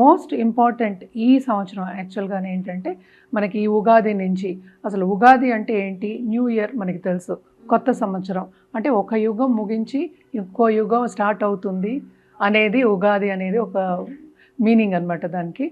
Most important ఈ సంవత్సరం యాక్చువల్గానే ఏంటంటే మనకి ఈ ఉగాది నుంచి అసలు ఉగాది అంటే ఏంటి? న్యూ ఇయర్ మనకి తెలుసు. కొత్త సంవత్సరం. అంటే ఒక యుగం ముగించి ఇంకో యుగం స్టార్ట్ అవుతుంది అనేది ఉగాది అనేది ఒక మీనింగ్ అనమాట దానికి.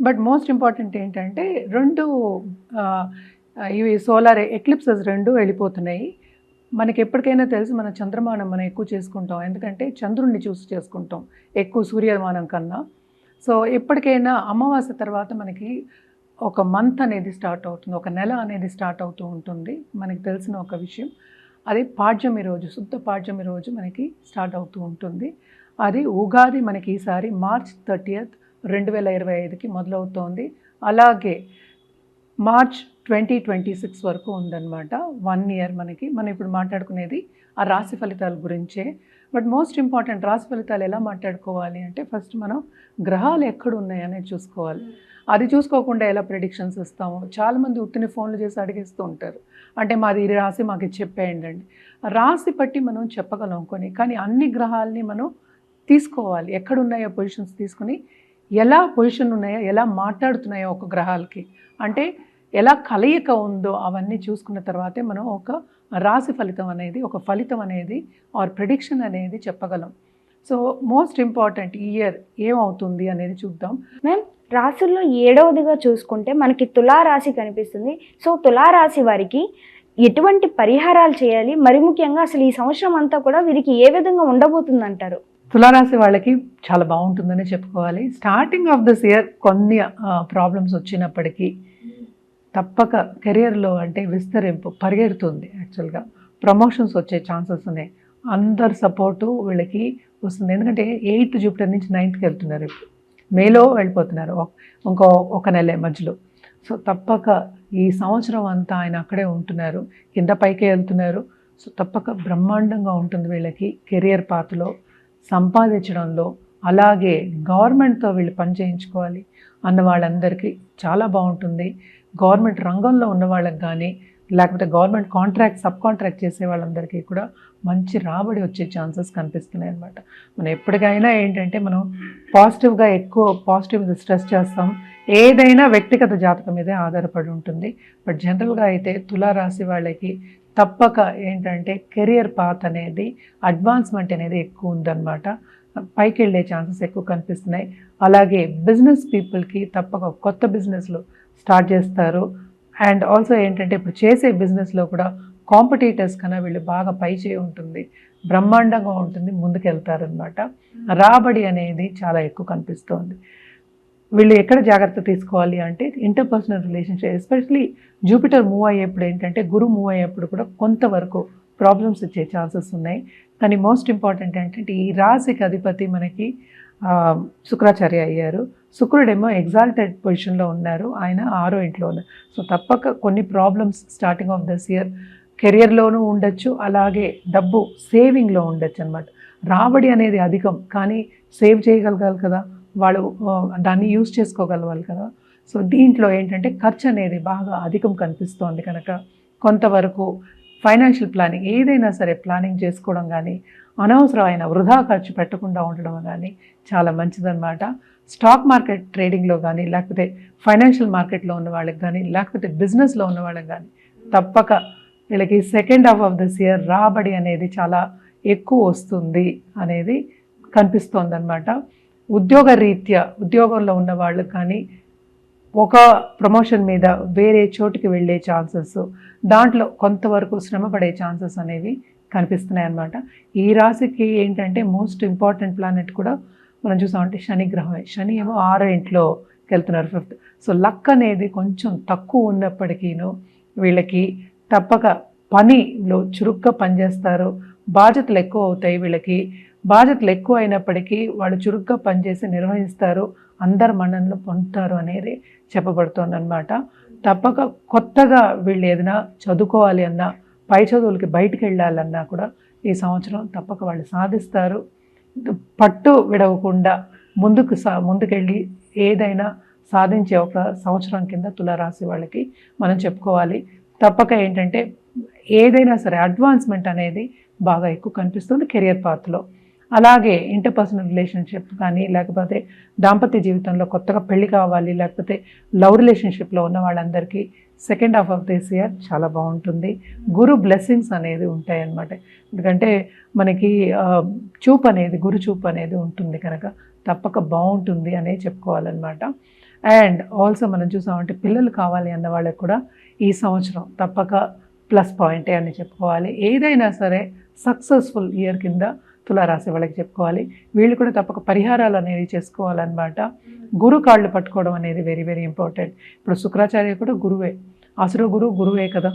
బట్ మోస్ట్ ఇంపార్టెంట్ ఏంటంటే రెండు ఇవి సోలార్ ఎక్లిప్సెస్ రెండు వెళ్ళిపోతున్నాయి. మనకి ఎప్పటికైనా తెలుసు మన చంద్రమానం మనం ఎక్కువ చేసుకుంటాం. ఎందుకంటే చంద్రుణ్ణి చూసి చేసుకుంటాం. ఎక్కువ సూర్యమానం కన్నా. సో ఎప్పటికైనా అమావాస్య తర్వాత మనకి ఒక మంత్ అనేది స్టార్ట్ అవుతుంది ఒక నెల అనేది స్టార్ట్ అవుతూ ఉంటుంది. మనకి తెలిసిన ఒక విషయం. అది పాడ్యమి రోజు శుద్ధ పాడ్యమి రోజు మనకి స్టార్ట్ అవుతూ ఉంటుంది. అది ఉగాది మనకి ఈసారి మార్చ్ థర్టీయత్ రెండు వేల ఇరవై ఐదుకి మొదలవుతోంది. అలాగే మార్చ్ ట్వంటీ ట్వంటీ సిక్స్ వరకు ఉందన్నమాట. వన్ ఇయర్ మనకి. మనం ఇప్పుడు మాట్లాడుకునేది ఆ రాశి ఫలితాల గురించే. బట్ మోస్ట్ ఇంపార్టెంట్ రాశి ఫలితాలు ఎలా మాట్లాడుకోవాలి అంటే ఫస్ట్ మనం గ్రహాలు ఎక్కడ ఉన్నాయనేది చూసుకోవాలి అది చూసుకోకుండా ఎలా ప్రెడిక్షన్స్ ఇస్తాము? చాలామంది ఉత్తిని ఫోన్లు చేసి అడిగేస్తూ ఉంటారు. అంటే మాది ఈ రాశి మాకు చెప్పేయండి అండి రాశి బట్టి మనం చెప్పగలం కొన్ని కానీ అన్ని గ్రహాలని మనం తీసుకోవాలి. ఎక్కడ ఉన్నాయో పొజిషన్స్ తీసుకుని ఎలా పొజిషన్ ఉన్నాయో ఎలా మాట్లాడుతున్నాయో ఒక గ్రహాలకి. అంటే ఎలా కలయిక ఉందో అవన్నీ చూసుకున్న తర్వాతే మనం ఒక రాశి ఫలితం అనేది ఒక ఫలితం అనేది ఆర్ ప్రిడిక్షన్ అనేది చెప్పగలం. సో మోస్ట్ ఇంపార్టెంట్ ఇయర్ ఏమవుతుంది అనేది చూద్దాం. మ్యామ్ రాశుల్లో ఏడవదిగా చూసుకుంటే మనకి తులారాశి కనిపిస్తుంది. సో తులారాశి వారికి ఎటువంటి పరిహారాలు చేయాలి? మరి ముఖ్యంగా అసలు ఈ సంవత్సరం అంతా కూడా వీరికి ఏ విధంగా ఉండబోతుంది అంటారు తులారాశి వాళ్ళకి చాలా బాగుంటుందని చెప్పుకోవాలి. స్టార్టింగ్ ఆఫ్ దిస్ ఇయర్ కొన్ని ప్రాబ్లమ్స్ వచ్చినప్పటికీ తప్పక కెరియర్లో అంటే విస్తరింపు పరిగెడుతుంది యాక్చువల్గా. ప్రమోషన్స్ వచ్చే ఛాన్సెస్ ఉన్నాయి. అందరి సపోర్టు వీళ్ళకి వస్తుంది. ఎందుకంటే ఎయిత్ జూపిటర్ నుంచి నైన్త్కి వెళ్తున్నారు ఇప్పుడు. మేలో వెళ్ళిపోతున్నారు. ఇంకో ఒక నెలే మధ్యలో. సో తప్పక ఈ సంవత్సరం అంతా ఆయన అక్కడే ఉంటున్నారు. కింద పైకే వెళ్తున్నారు. సో తప్పక బ్రహ్మాండంగా ఉంటుంది వీళ్ళకి కెరియర్ పాత్లో సంపాదించడంలో. అలాగే గవర్నమెంట్తో వీళ్ళు పని చేయించుకోవాలి అన్న వాళ్ళందరికీ చాలా బాగుంటుంది. గవర్నమెంట్ రంగంలో ఉన్న వాళ్ళకి కానీ లేకపోతే గవర్నమెంట్ కాంట్రాక్ట్ సబ్ కాంట్రాక్ట్ చేసే వాళ్ళందరికీ కూడా మంచి రాబడి వచ్చే ఛాన్సెస్ కనిపిస్తున్నాయి అనమాట మనం ఎప్పటికైనా ఏంటంటే మనం పాజిటివ్గా ఎక్కువ పాజిటివ్ స్ట్రెస్ చేస్తాం. ఏదైనా వ్యక్తిగత జాతకం మీదే ఆధారపడి ఉంటుంది. బట్ జనరల్గా అయితే తులారాశి వాళ్ళకి తప్పక ఏంటంటే కెరియర్ పాత్ అనేది అడ్వాన్స్మెంట్ అనేది ఎక్కువ ఉందన్నమాట. పైకి వెళ్ళే ఛాన్సెస్ ఎక్కువ కనిపిస్తున్నాయి. అలాగే బిజినెస్ పీపుల్కి తప్పక కొత్త బిజినెస్లు స్టార్ట్ చేస్తారు. అండ్ ఆల్సో ఏంటంటే ఇప్పుడు చేసే బిజినెస్లో కూడా కాంపిటీటర్స్ కన్నా వీళ్ళు బాగా పై చేయి ఉంటుంది. బ్రహ్మాండంగా ఉంటుంది ముందుకెళ్తారనమాట రాబడి అనేది చాలా ఎక్కువ కనిపిస్తోంది. వీళ్ళు ఎక్కడ జాగ్రత్త తీసుకోవాలి అంటే interpersonal relationship especially Jupiter move అయ్యేప్పుడు ఏంటంటే గురు మూవ్ అయ్యేప్పుడు కూడా కొంతవరకు ప్రాబ్లమ్స్ ఇచ్చే ఛాన్సెస్ ఉన్నాయి. కానీ మోస్ట్ ఇంపార్టెంట్ ఏంటంటే ఈ రాశికి అధిపతి మనకి శుక్రాచార్య అయ్యారు. శుక్రుడేమో ఎగ్జాల్టెడ్ పొజిషన్లో ఉన్నారు. ఆయన ఆరో ఇంట్లో ఉన్నారు. సో తప్పక కొన్ని problems starting of this year కెరియర్లోనూ ఉండొచ్చు. అలాగే డబ్బు సేవింగ్లో ఉండొచ్చు అనమాట రాబడి అనేది అధికం. కానీ సేవ్ చేయగలగాలి కదా. వాళ్ళు దాన్ని యూజ్ చేసుకోగలవాలి కదా. సో దీంట్లో ఏంటంటే ఖర్చు అనేది బాగా అధికం కనిపిస్తోంది కనుక కొంతవరకు ఫైనాన్షియల్ ప్లానింగ్ ఏదైనా సరే ప్లానింగ్ చేసుకోవడం కానీ అనవసరమైన వృధా ఖర్చు పెట్టకుండా ఉండడం కానీ చాలా మంచిదన్నమాట. స్టాక్ మార్కెట్ ట్రేడింగ్లో కానీ లేకపోతే ఫైనాన్షియల్ మార్కెట్లో ఉన్న వాళ్ళకి కానీ లేకపోతే బిజినెస్లో ఉన్న వాళ్ళకి కానీ తప్పక వీళ్ళకి second half of this year రాబడి అనేది చాలా ఎక్కువ వస్తుంది అనేది కనిపిస్తోందనమాట ఉద్యోగ రీత్యా ఉద్యోగంలో ఉన్న వాళ్ళు కానీ ఒక ప్రమోషన్ మీద వేరే చోటుకి వెళ్ళే ఛాన్సెస్ దాంట్లో కొంతవరకు శ్రమ పడే ఛాన్సెస్ అనేవి కనిపిస్తున్నాయి అన్నమాట ఈ రాశికి ఏంటంటే మోస్ట్ ఇంపార్టెంట్ ప్లానెట్ కూడా మనం చూసామంటే శని గ్రహమే. శని ఏమో ఆరో ఇంట్లో వెళ్తున్నారు ఫిఫ్త్. సో లక్ అనేది కొంచెం తక్కువ ఉన్నప్పటికీను వీళ్ళకి తప్పక పనిలో చురుగ్గా పనిచేస్తారు. బాధ్యతలు ఎక్కువ అవుతాయి వీళ్ళకి. బాధ్యతలు ఎక్కువ అయినప్పటికీ వాళ్ళు చురుగ్గా పనిచేసి నిర్వహిస్తారు. అందరు మన్ననలు పొందుతారు అనేది చెప్పబడుతోందనమాట తప్పక కొత్తగా వీళ్ళు ఏదైనా చదువుకోవాలి అన్నా పై చదువులకి బయటకు వెళ్ళాలన్నా కూడా ఈ సంవత్సరం తప్పక వాళ్ళు సాధిస్తారు. పట్టు విడవకుండా ముందుకు సా ముందుకెళ్ళి ఏదైనా సాధించే ఒక సంవత్సరం కింద తులారాశి వాళ్ళకి మనం చెప్పుకోవాలి. తప్పక ఏంటంటే ఏదైనా సరే అడ్వాన్స్మెంట్ అనేది బాగా ఎక్కువ కనిపిస్తుంది కెరియర్ పాత్లో అలాగే ఇంటర్పర్సనల్ రిలేషన్షిప్ కానీ లేకపోతే దాంపత్య జీవితంలో కొత్తగా పెళ్ళి కావాలి లేకపోతే లవ్ రిలేషన్షిప్లో ఉన్న వాళ్ళందరికీ second half of this year చాలా బాగుంటుంది. గురు బ్లెస్సింగ్స్ అనేది ఉంటాయన్నమాట. ఎందుకంటే మనకి చూపు అనేది గురు చూపు అనేది ఉంటుంది కనుక తప్పక బాగుంటుంది అనే చెప్పుకోవాలన్నమాట. అండ్ ఆల్సో మనం చూసామంటే పిల్లలు కావాలి అన్న వాళ్ళకి కూడా ఈ సంవత్సరం తప్పక ప్లస్ పాయింటే అని చెప్పుకోవాలి. ఏదైనా సరే సక్సెస్ఫుల్ ఇయర్ కింద తులారాశి వాళ్ళకి చెప్పుకోవాలి. వీళ్ళు కూడా తప్పక పరిహారాలు అనేవి చేసుకోవాలన్నమాట. గురు కాళ్ళు పట్టుకోవడం అనేది వెరీ వెరీ ఇంపార్టెంట్ ఇప్పుడు శుక్రాచార్య కూడా గురువే. అసుర గురువు గురువే కదా.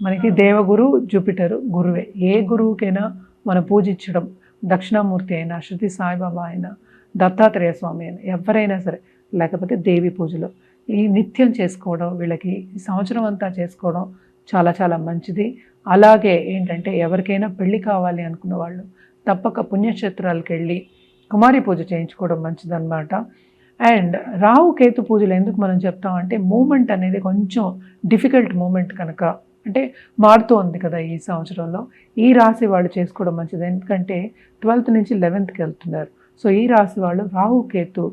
మనకి దేవగురు జూపిటర్ గురువే. ఏ గురువుకైనా మనం పూజించడం దక్షిణామూర్తి అయినా శృతి సాయిబాబా అయినా దత్తాత్రేయ స్వామి అయినా ఎవరైనా సరే లేకపోతే దేవి పూజలు ఈ నిత్యం చేసుకోవడం వీళ్ళకి ఈ సంవత్సరం అంతా చేసుకోవడం చాలా చాలా మంచిది. అలాగే ఏంటంటే ఎవరికైనా పెళ్ళి కావాలి అనుకున్న వాళ్ళు తప్పక పుణ్యక్షేత్రాలకు వెళ్ళి కుమారి పూజ చేయించుకోవడం మంచిదన్నమాట. అండ్ రాహు కేతు పూజలు ఎందుకు మనం చెప్తామంటే మూమెంట్ అనేది కొంచెం డిఫికల్ట్ మూమెంట్ కనుక. అంటే మారుతూ ఉంది కదా ఈ సంవత్సరంలో. ఈ రాశి వాళ్ళు చేసుకోవడం మంచిది. ఎందుకంటే ట్వెల్త్ నుంచి లెవెన్త్కి వెళ్తున్నారు. సో ఈ రాశి వాళ్ళు రాహు కేతు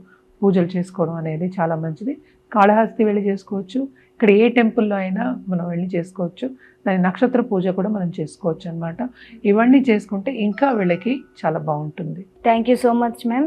పూజలు చేసుకోవడం అనేది చాలా మంచిది. కాళహస్తి వెళ్ళి చేసుకోవచ్చు. ఇక్కడ ఏ టెంపుల్లో అయినా మనం వెళ్ళి చేసుకోవచ్చు. దాని నక్షత్ర పూజ కూడా మనం చేసుకోవచ్చు అనమాట ఇవన్నీ చేసుకుంటే ఇంకా వీళ్ళకి చాలా బాగుంటుంది. Thank you so much ma'am